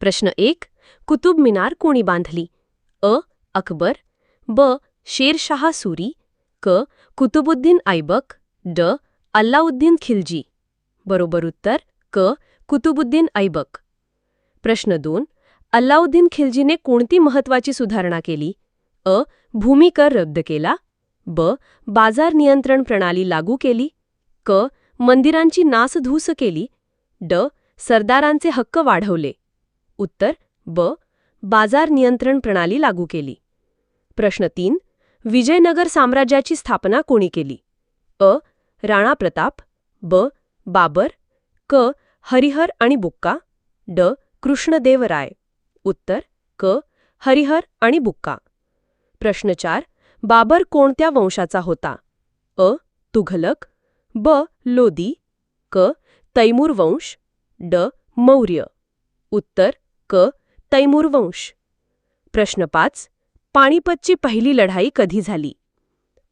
प्रश्न एक कुतुब मिनार कोणी बांधली? अ अकबर ब शेरशाह सुरी क कुतुबुद्दीन ऐबक ड अल्लाउद्दीन खिलजी. बरोबर उत्तर क कुतुबुद्दीन ऐबक. प्रश्न दोन अल्लाउद्दीन खिलजीने कोणती महत्वाची सुधारणा केली? अ भूमी कर रद्द केला. ब बाजार नियंत्रण प्रणाली लागू केली. क मंदिरांची नासधूस केली. ड सरदारांचे हक्क वाढवले. उत्तर ब बाजार नियंत्रण प्रणाली लागू केली. प्रश्न तीन विजयनगर साम्राज्याची स्थापना कोणी केली? अ राणा प्रताप ब बाबर क हरिहर आणि बुक्का ड कृष्णदेवराय उत्तर क हरिहर आणि बुक्का. प्रश्न चार बाबर कोणत्या वंशाचा होता? अ तुघलक ब लोदी क तैमूर वंश ड मौर्य. उत्तर क. तैमूर वंश. प्रश्न पाच. पाणीपतची पहिली लढाई कधी झाली?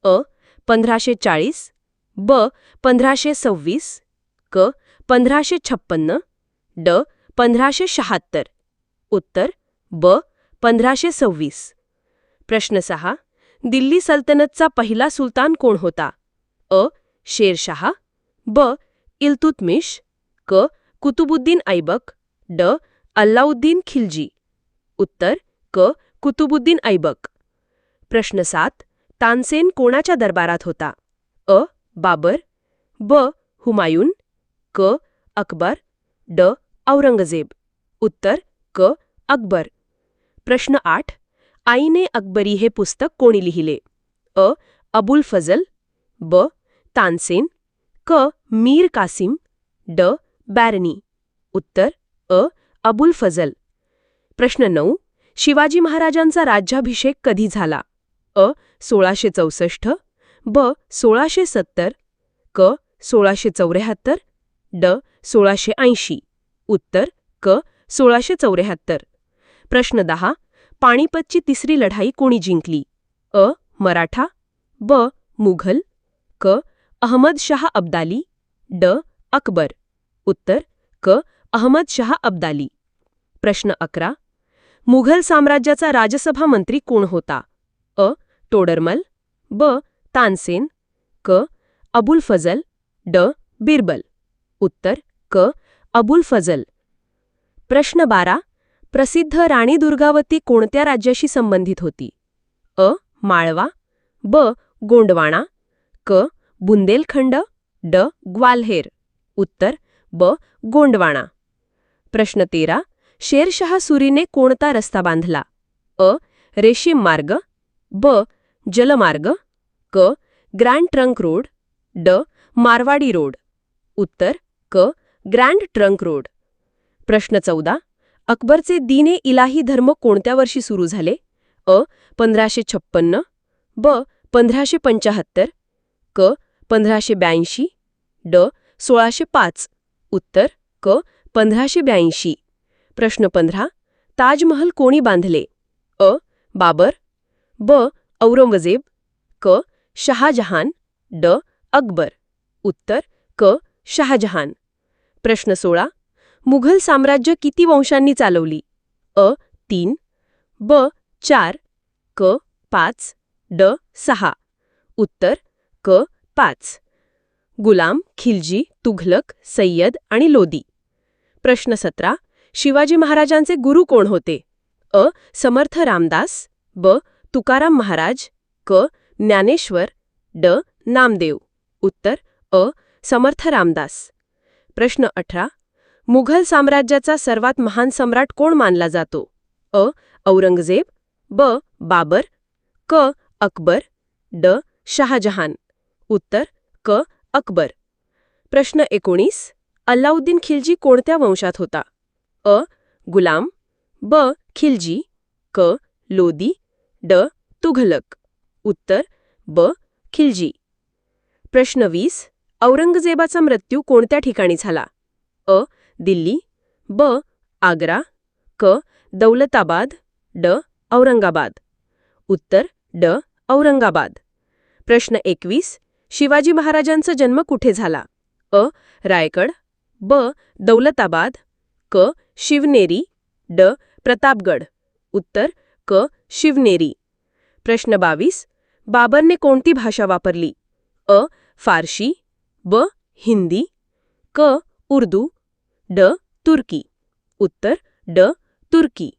अ. पंधराशे चाळीस ब. पंधराशे सव्वीस क. पंधराशे छप्पन्न ड. पंधराशे शहात्तर उत्तर. ब. पंधराशे सव्वीस प्रश्न सहा. दिल्ली सल्तनतचा पहिला सुलतान कोण होता? अ. शेरशाह. ब. इल्तुतमिश. क. कुतुबुद्दीन ऐबक. ड. अल्लाउद्दीन खिलजी. उत्तर क. कुतुबुद्दीन ऐबक. प्रश्न सात तानसेन कोणाच्या दरबारात होता? अ. बाबर ब. हुमायून क. अकबर ड. औरंगजेब. उत्तर क. अकबर. प्रश्न आठ आईने अकबरी हे पुस्तक कोणी लिहिले? अ. अबुल फजल ब. तानसेन क. मीर कासिम ड. बॅरनी. उत्तर अ. अबुल फजल. प्रश्न नऊ. शिवाजी महाराजांचा राज्याभिषेक कधी झाला? अ. सोळाशे चौसष्ट. ब. सोळाशे सत्तर. क. सोळाशे चौऱ्याहत्तर. ड. सोळाशे ऐंशी. उत्तर क. सोळाशे चौऱ्याहत्तर. प्रश्न दहा. पाणीपतची तिसरी लढाई कोणी जिंकली? अ. मराठा. ब. मुघल. क. अहमद शाह अब्दाली. ड. अकबर. उत्तर क. अहमद शाह अब्दाली. प्रश्न अकरा. मुघल साम्राज्याचा राजसभा मंत्री कोण होता? अ. टोडरमल ब. तानसेन क. अबुल फजल ड. बिरबल. उत्तर क. अबुल फजल. प्रश्न बारा. प्रसिद्ध राणी दुर्गावती कोणत्या राज्याशी संबंधित होती? अ. माळवा ब. गोंडवाणा क. बुंदेलखंड ड. ग्वाल्हेर. उत्तर ब. गोंडवाणा. प्रश्न तेरा. शेरशाह सुरीने कोणता रस्ता बांधला? अ. रेशीम मार्ग ब. जलमार्ग क. ग्रँड ट्रंक रोड ड. मारवाडी रोड. उत्तर क. Grand trunk road. प्रश्न चौदा. अकबरचे दिने इलाही धर्म कोणत्या वर्षी सुरू झाले? अ. पंधराशे छप्पन्न ब. पंधराशे पंचाहत्तर क. पंधराशे ब्याऐंशी ड. सोळाशे पाच. उत्तर क. पंधराशे ब्याऐंशी. प्रश्न पंधरा ताजमहल कोणी बांधले? अ. बाबर ब. औरंगजेब क. शहाजहान ड. अकबर. उत्तर क. शहाजहान. प्रश्न सोळा मुघल साम्राज्य किती वंशांनी चालवली? अ. तीन ब. चार क. पाच ड. सहा. उत्तर क. पाच. गुलाम खिलजी तुघलक सय्यद आणि लोदी. प्रश्न सतरा शिवाजी महाराजांचे गुरु कोण होते? अ. समर्थ रामदास ब. तुकाराम महाराज क. ज्ञानेश्वर ड. नामदेव. उत्तर अ. समर्थ रामदास. प्रश्न अठरा. मुघल साम्राज्याचा सर्वात महान सम्राट कोण मानला जातो? अ. औरंगजेब ब. बाबर क. अकबर ड. शहाजहान. उत्तर क. अकबर. प्रश्न एकोणीस. अल्लाउद्दीन खिलजी कोणत्या वंशात होता? अ गुलाम ब खिलजी क लोदी ड तुघलक. उत्तर ब खिलजी. प्रश्न वीस औरंगजेबाचा मृत्यू कोणत्या ठिकाणी झाला? अ दिल्ली ब आग्रा क दौलताबाद ड औरंगाबाद. उत्तर ड औरंगाबाद. प्रश्न एकवीस शिवाजी महाराजांचा जन्म कुठे झाला? अ रायगड ब दौलताबाद क शिवनेरी ड प्रतापगड. उत्तर क शिवनेरी. प्रश्न बावीस बाबरने कोणती भाषा वापरली? अ फारशी ब हिंदी क उर्दू ड तुर्की. उत्तर ड तुर्की.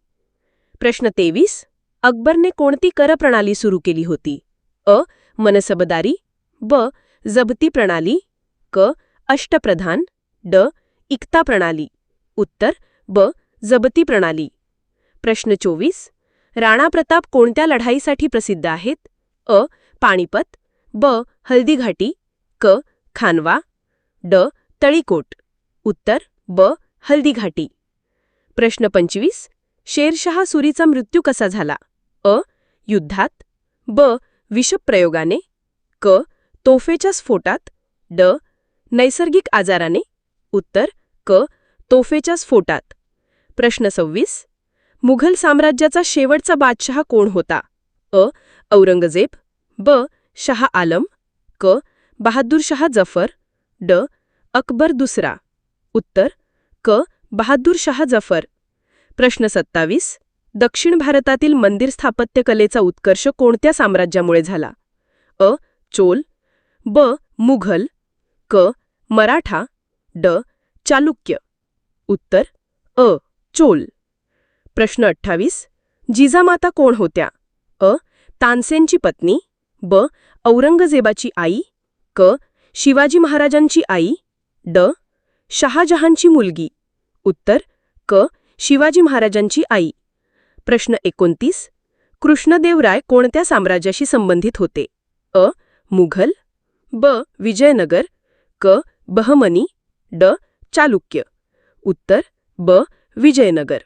प्रश्न तेवीस अकबरने कोणती कर प्रणाली सुरू केली होती? अ मनसबदारी ब जबती प्रणाली क अष्टप्रधान ड इक्ता प्रणाली. उत्तर ब. जबती प्रणाली. प्रश्न चोवीस. राणा प्रताप कोणत्या लढाईसाठी प्रसिद्ध आहेत? अ. पाणीपत. ब. हल्दीघाटी क. खानवा. ड. तळीकोट. उत्तर ब. हल्दीघाटी प्रश्न पंचवीस. शेरशहा सुरीचा मृत्यू कसा झाला? अ. युद्धात. ब. विषप्रयोगाने. क. तोफेच्या स्फोटात. ड. नैसर्गिक आजाराने. उत्तर क. तोफेच्या स्फोटात. प्रश्न सव्वीस. मुघल साम्राज्याचा शेवटचा बादशहा कोण होता? अ. औरंगजेब. ब. शहा आलम. क. बहादूर शहा जफर. ड. अकबर दुसरा. उत्तर. क. बहादूर शाह जफर. प्रश्न सत्तावीस. दक्षिण भारतातील मंदिर स्थापत्यकलेचा उत्कर्ष कोणत्या साम्राज्यामुळे झाला? अ. चोल. ब. मुघल. क. मराठा. ड. चालुक्य. उत्तर. अ. चोल. प्रश्न अठ्ठावीस. जिजामाता कोण होत्या? अ. तानसेनची पत्नी. ब. औरंगजेबाची आई. क. शिवाजी महाराजांची आई. ड. शहाजहानची मुलगी. उत्तर. क. शिवाजी महाराजांची आई. प्रश्न एकोणतीस. कृष्णदेवराय कोणत्या साम्राज्याशी संबंधित होते? अ. मुघल. ब. विजयनगर. क. बहमनी. ड. चालुक्य. उत्तर. ब. विजयनगर.